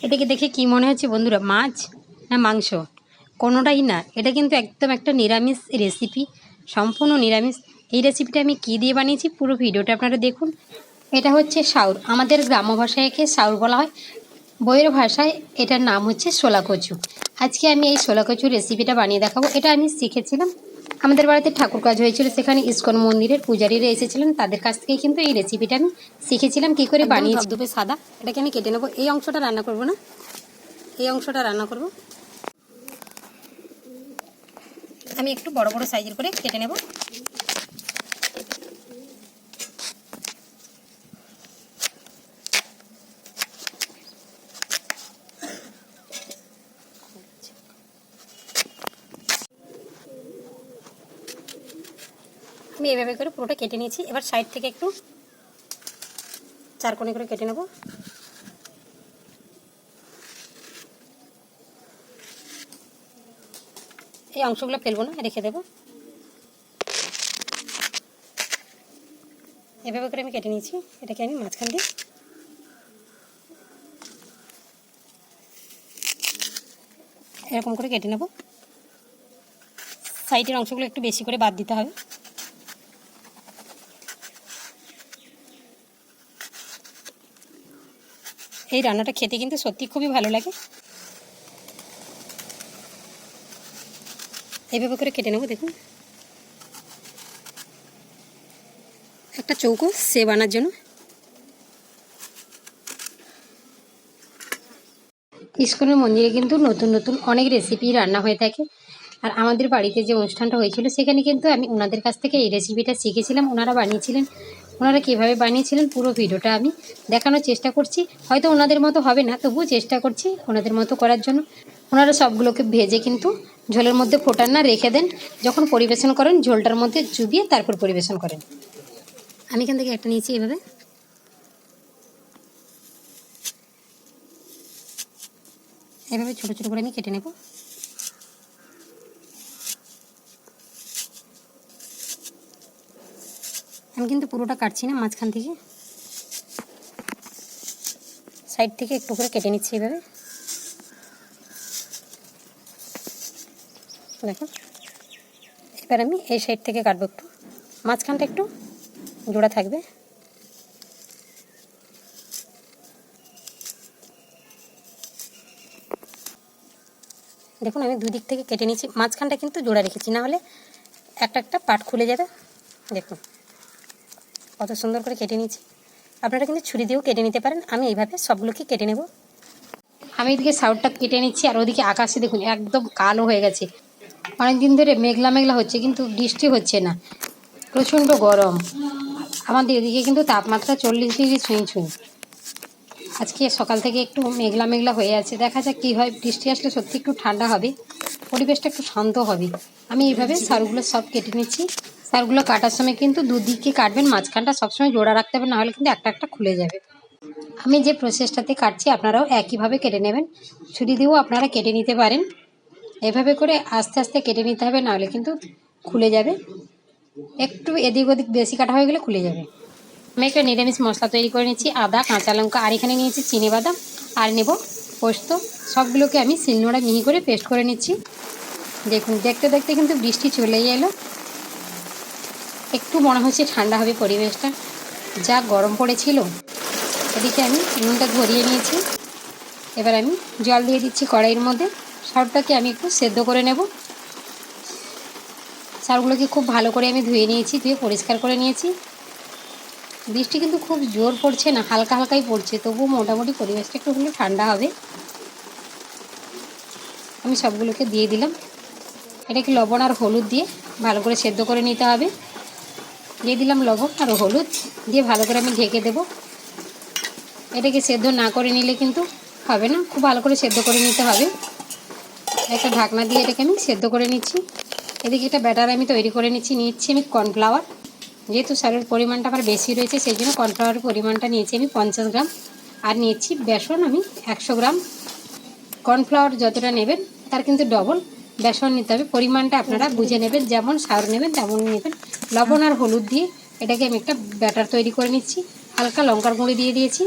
এটাকে দেখে কি মনে হচ্ছে বন্ধুরা, মাছ না মাংস? কোনোটাই না। এটা কিন্তু একদম একটা নিরামিষ রেসিপি সম্পূর্ণ নিরামিষ। এই রেসিপিটা আমি কী দিয়ে বানিয়েছি পুরো ভিডিওটা আপনারা দেখুন। এটা হচ্ছে সাউর আমাদের গ্রাম্য ভাষায় একে সাউর বলা হয়। বইয়ের ভাষায় এটার নাম হচ্ছে শোলা কচু আজকে আমি এই শোলা কচুর রেসিপিটা বানিয়ে দেখাবো। এটা আমি শিখেছিলাম আমাদের বাড়িতে ঠাকুর কাজ হয়েছিল সেখানে ইস্কন মন্দিরের পূজারীরা এসেছিলেন তাদের কাছ থেকে কিন্তু এই রেসিপিটা আমি শিখেছিলাম কি করে বানিয়ে দুপে সাদা এটাকে আমি কেটে নেব। এই অংশটা রান্না করব না? এই অংশটা রান্না করব। আমি একটু বড় বড় সাইজের করে কেটে নেব। আমি এভাবে করে পুরোটা কেটে নিয়েছি। এবার সাইড থেকে একটু চার কোণে করে কেটে নেব। এই অংশগুলো ফেলব না, রেখে দেবো। এভাবে করে আমি কেটে নিয়েছি। এটাকে আমি মাঝখান দিয়ে এরকম করে কেটে নেব। সাইডের অংশগুলো একটু বেশি করে বাদ দিতে হবে। এই রান্নাটা খেতে কিন্তু সত্যি খুবই ভালো লাগে। এইভাবে করে কেটে নেব, দেখুন। একটা চৌকো সে বানার জন্য। ইস্কনের মন্দিরে কিন্তু নতুন নতুন অনেক রেসিপি রান্না হয়ে থাকে। আর আমাদের বাড়িতে যে অনুষ্ঠানটা হয়েছিল, সেখানে কিন্তু আমি ওনাদের কাছ থেকে এই রেসিপিটা শিখেছিলাম। ওনারা বানিয়েছিলেন ওনারা কীভাবে বানিয়েছিলেন পুরো ভিডিওটা আমি দেখানোর চেষ্টা করছি। হয়তো ওনাদের মতো হবে না, তবুও চেষ্টা করছি ওনাদের মতো করার জন্য। ওনারা সবগুলোকে ভেজে কিন্তু ঝোলের মধ্যে ফোটান না, রেখে দেন। যখন পরিবেশন করেন, ঝোলটার মধ্যে চুবিয়ে তারপর পরিবেশন করেন। আমি এখান থেকে একটা নিয়েছি এভাবে। এভাবে ছোটো ছোটো করে আমি কেটে নেব। আমি কিন্তু পুরোটা কাটছি না, মাঝখান থেকে। সাইড থেকে একটু করে কেটে নিচ্ছি এভাবে। দেখো, এবার আমি এই সাইড থেকে কাটবো একটু। মাঝখানটা একটু জোড়া থাকবে। দেখুন, আমি দুই দিক থেকে কেটে নিয়েছি মাঝখানটা কিন্তু জোড়া রেখেছি, না হলে একটা একটা পাট খুলে যাবে। দেখুন। কত সুন্দর করে কেটে নিয়েছি। আপনারা কিন্তু ছুরি দিয়েও কেটে নিতে পারেন। আমি এইভাবে সবগুলোকে কেটে নেব। আমি এদিকে সাউটটা কেটে নিচ্ছি আর ওদিকে আকাশে দেখুন, একদম কালো হয়ে গেছে। অনেক দিন ধরে মেঘলা মেঘলা হচ্ছে, কিন্তু বৃষ্টি হচ্ছে না। প্রচণ্ড গরম। আমাদের এদিকে কিন্তু তাপমাত্রা চল্লিশ ডিগ্রি ছুঁই ছুঁই। আজকে সকাল থেকে একটু মেঘলা মেঘলা হয়ে আছে। দেখা যাক কী হয়। বৃষ্টি আসলে সত্যি একটু ঠান্ডা হবে। পরিবেশটা একটু শান্ত হবে। আমি এইভাবে সারগুলো সব কেটে নিচ্ছি। সারগুলো কাটার সময় কিন্তু দুদিকে কাটবেন, মাঝখানটা সবসময় জোড়া রাখতে হবে, নাহলে কিন্তু একটা একটা খুলে যাবে। আমি যে প্রসেসটাতে কাটছি, আপনারাও একইভাবে কেটে নেবেন। ছুরি দিয়েও আপনারা কেটে নিতে পারেন। এভাবে করে আস্তে আস্তে কেটে নিতে হবে, নাহলে কিন্তু খুলে যাবে। একটু এদিক ওদিক বেশি কাটা হয়ে গেলে খুলে যাবে। আমি একটা নিরামিষ মশলা তৈরি করে নিচ্ছি, আদা, কাঁচা লঙ্কা, আর এখানে নিয়েছি চিনি বাদাম, আর নেব পোস্ত। সবগুলোকে আমি শিলনোড়া মিহি করে পেস্ট করে নিচ্ছি। দেখুন, দেখতে দেখতে কিন্তু বৃষ্টি চলেই এলো। একটু মনে হচ্ছে ঠান্ডা হবে পরিবেশটা। যা গরম পড়েছিল, এদিকে আমি নুনটা ধরিয়ে নিয়েছি। এবার আমি জল দিয়ে দিচ্ছি কড়াইয়ের মধ্যে। সবটাকে আমি একটু সেদ্ধ করে নেব। সারগুলোকে খুব ভালো করে আমি ধুয়ে নিয়েছি, ধুয়ে পরিষ্কার করে নিয়েছি। বৃষ্টি কিন্তু খুব জোর পড়ছে না, হালকা হালকাই পড়ছে, তবুও মোটামুটি পরিবেশটা একটু হলে ঠান্ডা হবে। আমি সবগুলোকে দিয়ে দিলাম। এটাকে লবণ আর হলুদ দিয়ে ভালো করে সেদ্ধ করে নিতে হবে। দিয়ে দিলাম লবণ আর হলুদ। দিয়ে ভালো করে আমি ঢেকে দেব। এটাকে সেদ্ধ না করে নিলে কিন্তু হবে না। খুব ভালো করে সেদ্ধ করে নিতে হবে। একটা ঢাকনা দিয়ে এটাকে আমি সেদ্ধ করে নিচ্ছি। এদিকে একটা ব্যাটার আমি তৈরি করে নিচ্ছি। নিচ্ছি আমি কর্নফ্লাওয়ার। যেহেতু সারের পরিমাণটা আমার বেশি রয়েছে, সেই জন্য কর্নফ্লাওয়ারের পরিমাণটা নিয়েছি আমি পঞ্চাশ গ্রাম। আর নিয়েছি বেসন আমি একশো গ্রাম। কর্নফ্লাওয়ার যতটা নেবেন, তার কিন্তু ডবল বেসন নিতে হবে। পরিমাণটা আপনারা বুঝে নেবেন, যেমন সার নেবেন তেমন নেবেন। লবণ আর হলুদ দিয়ে এটাকে আমি একটা ব্যাটার তৈরি করে নিচ্ছি। হালকা লঙ্কার গুঁড়ি দিয়ে দিয়েছি।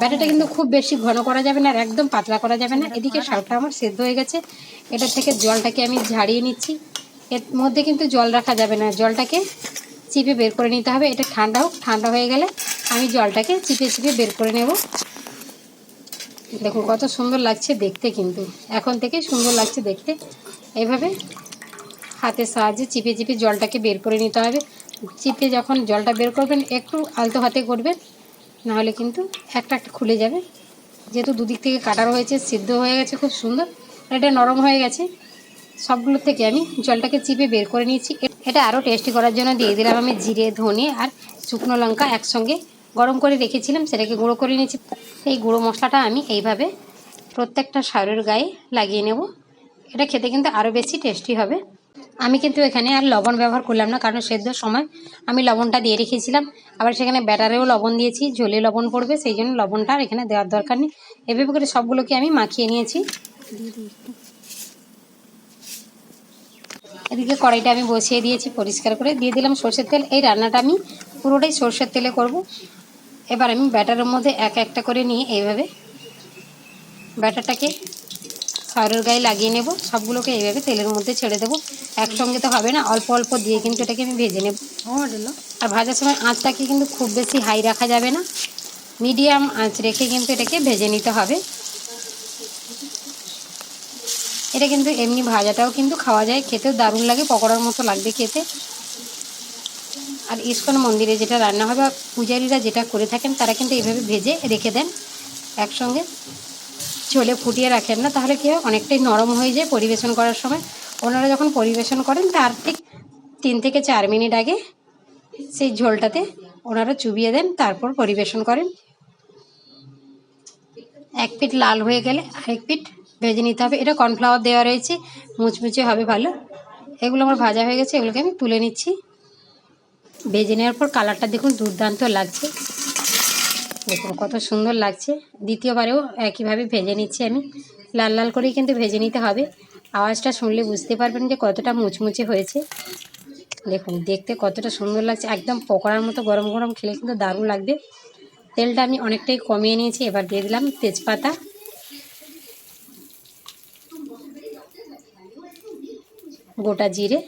ব্যাটারটা কিন্তু খুব বেশি ঘন করা যাবে না আর একদম পাতলা করা যাবে না। এদিকে শাকটা আমার সেদ্ধ হয়ে গেছে। এটা থেকে জলটাকে আমি ঝাড়িয়ে নিচ্ছি। এর মধ্যে কিন্তু জল রাখা যাবে না। জলটাকে চিপে বের করে নিতে হবে। এটা ঠান্ডা হোক, ঠান্ডা হয়ে গেলে আমি জলটাকে চিপে চিপে বের করে নেব। দেখুন, কত সুন্দর লাগছে দেখতে কিন্তু। এখন থেকে সুন্দর লাগছে দেখতে। এইভাবে হাতের সাহায্যে চিপে চিপে জলটাকে বের করে নিতে হবে। চিপে যখন জলটা বের করবেন, একটু আলতো হাতে করবেন, নাহলে কিন্তু একটা একটা খুলে যাবে। যেহেতু দুদিক থেকে কাটার হয়েছে, সিদ্ধ হয়ে গেছে, খুব সুন্দর। এটা নরম হয়ে গেছে। সবগুলোর থেকে আমি জলটাকে চিপে বের করে নিয়েছি। এটা আরও টেস্টি করার জন্য দিয়ে দিলাম আমি জিরে, ধনে আর শুকনো লঙ্কা একসঙ্গে গরম করে রেখেছিলাম, সেটাকে গুঁড়ো করে নিয়েছি। এই গুঁড়ো মশলাটা আমি এইভাবে প্রত্যেকটা সারের গায়ে লাগিয়ে নেব। এটা খেতে কিন্তু আরও বেশি টেস্টি হবে। আমি কিন্তু এখানে আর লবণ ব্যবহার করলাম না, কারণ সেদ্ধর সময় আমি লবণটা দিয়ে রেখেছিলাম। আবার সেখানে ব্যাটারেও লবণ দিয়েছি, ঝোলে লবণ পড়বে, সেই জন্য লবণটা আর এখানে দেওয়ার দরকার নেই। এভাবে করে সবগুলোকে আমি মাখিয়ে নিয়েছি। এদিকে কড়াইটা আমি বসিয়ে দিয়েছি, পরিষ্কার করে। দিয়ে দিলাম সর্ষের তেল। এই রান্নাটা আমি পুরোটাই সর্ষের তেলে করব। এবার আমি ব্যাটারের মধ্যে এক একটা করে নিয়ে এইভাবে ব্যাটারটাকে সারের গায়ে লাগিয়ে নেব। সবগুলোকে এইভাবে তেলের মধ্যে ছেড়ে দেবো। একসঙ্গে তো হবে না, অল্প অল্প দিয়ে কিন্তু এটাকে আমি ভেজে নেব। আর ভাজার সময় আঁচটাকে কিন্তু খুব বেশি হাই রাখা যাবে না। মিডিয়াম আঁচ রেখে কিন্তু এটাকে ভেজে নিতে হবে। এটা কিন্তু এমনি ভাজাটাও কিন্তু খাওয়া যায়। খেতেও দারুণ লাগে, পকোড়ার মতো লাগবে খেতে। আর ইস্কন মন্দিরে যেটা রান্না হয় বা পূজারীরা যেটা করে থাকেন, তারা কিন্তু এইভাবে ভেজে রেখে দেন, একসঙ্গে। চলে ফুটিয়ে রাখেন না, তাহলে কী হয়? অনেকটাই নরম হয়ে যায় পরিবেশন করার সময়। ওনারা যখন পরিবেশন করেন, তার ঠিক তিন থেকে চার মিনিট আগে সেই ঝোলটাতে ওনারা চুবিয়ে দেন, তারপর পরিবেশন করেন। এক পিঠ লাল হয়ে গেলে আরেক পিঠ ভেজে নিতে হবে। এটা কর্নফ্লাওয়ার দেওয়া রয়েছে, মুচমুচে হবে ভালো। এগুলো আমার ভাজা হয়ে গেছে, এগুলোকে আমি তুলে নিচ্ছি। ভেজে নেওয়ার পর কালারটা দেখুন দুর্দান্ত লাগছে। দেখুন কত সুন্দর লাগছে। দ্বিতীয়বারেও একইভাবে ভেজে নিচ্ছি আমি। লাল লাল করেই কিন্তু ভেজে নিতে হবে। আওয়াজটা শুনলে বুঝতে পারবেন যে কতটা মুচমুচে হয়েছে। দেখুন, দেখতে কতটা সুন্দর লাগছে। একদম পকোড়ার মতো গরম গরম খেলে কিন্তু দারুণ লাগবে। তেলটা আমি অনেকটাই কমিয়ে নিয়েছি। এবার দিয়ে দিলাম তেজপাতা। গোটা জিরে।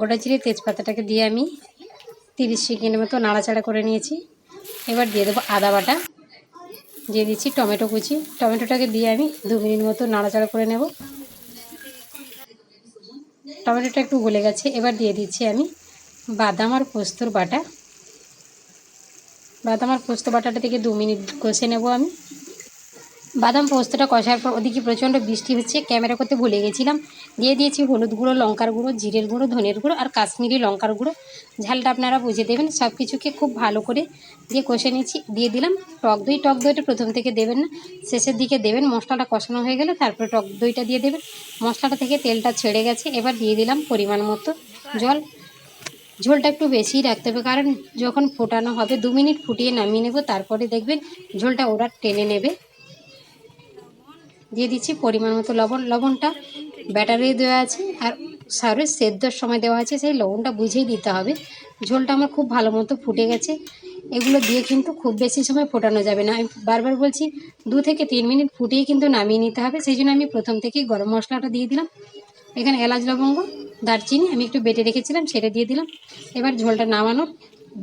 গোটা জিরে তেজপাতাটাকে দিয়ে আমি তিরিশ সেকেন্ডের মতো নাড়াচাড়া করে নিয়েছি। এবার দিয়ে দেবো আদা বাটা। দিয়ে দিচ্ছি টমেটো কুচি। টমেটোটাকে দিয়ে আমি দু মিনিট মতো নাড়াচাড়া করে নেব। টমেটোটা একটু গলে গেছে। এবার দিয়ে দিচ্ছি আমি বাদাম আর পোস্তর বাটা। বাদাম আর পোস্ত বাটাটা থেকে দু মিনিট কষে নেব আমি। বাদাম পোস্তটা কষার পর ওদিকে প্রচণ্ড বৃষ্টি হচ্ছে, ক্যামেরা করতে ভুলে গেছিলাম। দিয়ে দিয়েছি হলুদ গুঁড়ো, লঙ্কার গুঁড়ো, জিরের গুঁড়ো, ধনের গুঁড়ো আর কাশ্মীরি লঙ্কার গুঁড়ো। ঝালটা আপনারা বুঝে দেবেন সব কিছুকে খুব ভালো করে দিয়ে কষে নিয়েছি, দিয়ে দিলাম টক দই। টক দইটা প্রথম থেকে দেবেন না, শেষের দিকে দেবেন, মশলাটা কষানো হয়ে গেলে তারপরে টক দইটা দিয়ে দেবেন। মশলাটা থেকে তেলটা ছেড়ে গেছে, এবার দিয়ে দিলাম পরিমাণ মতো জল। ঝোলটা একটু বেশিই রাখতে হবে, কারণ যখন ফোটানো হবে দু মিনিট ফুটিয়ে নামিয়ে নেব, তারপরে দেখবেন ঝোলটা ওরা টেনে নেবে। দিয়ে দিচ্ছি পরিমাণ মতো লবণ। লবণটা ব্যাটারে দেওয়া আছে আর সারের সেদ্ধর সময় দেওয়া আছে, সেই লবণটা বুঝেই দিতে হবে। ঝোলটা আমার খুব ভালো মতো ফুটে গেছে। এগুলো দিয়ে কিন্তু খুব বেশি সময় ফোটানো যাবে না। আমি বারবার বলছি, দু থেকে তিন মিনিট ফুটিয়ে কিন্তু নামিয়ে নিতে হবে। সেই জন্য আমি প্রথম থেকেই গরম মশলাটা দিয়ে দিলাম। এখানে এলাচ লবঙ্গ, দারচিনি আমি একটু বেটে রেখেছিলাম, সেটা দিয়ে দিলাম। এবার ঝোলটা নামানোর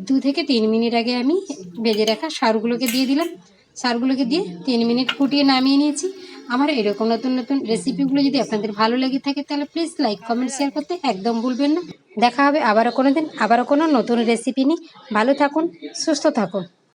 দু থেকে তিন মিনিট আগে আমি ভেজে রাখা সারগুলোকে দিয়ে দিলাম। সারগুলোকে দিয়ে তিন মিনিট ফুটিয়ে নামিয়ে নিয়েছি। আমার এরকম নতুন নতুন রেসিপিগুলো যদি আপনাদের ভালো লেগে থাকে, তাহলে প্লিজ লাইক কমেন্ট শেয়ার করতে একদম ভুলবেন না। দেখা হবে আবারও কোনো দিন আবারও কোনো নতুন রেসিপি নিয়ে। ভালো থাকুন, সুস্থ থাকুন।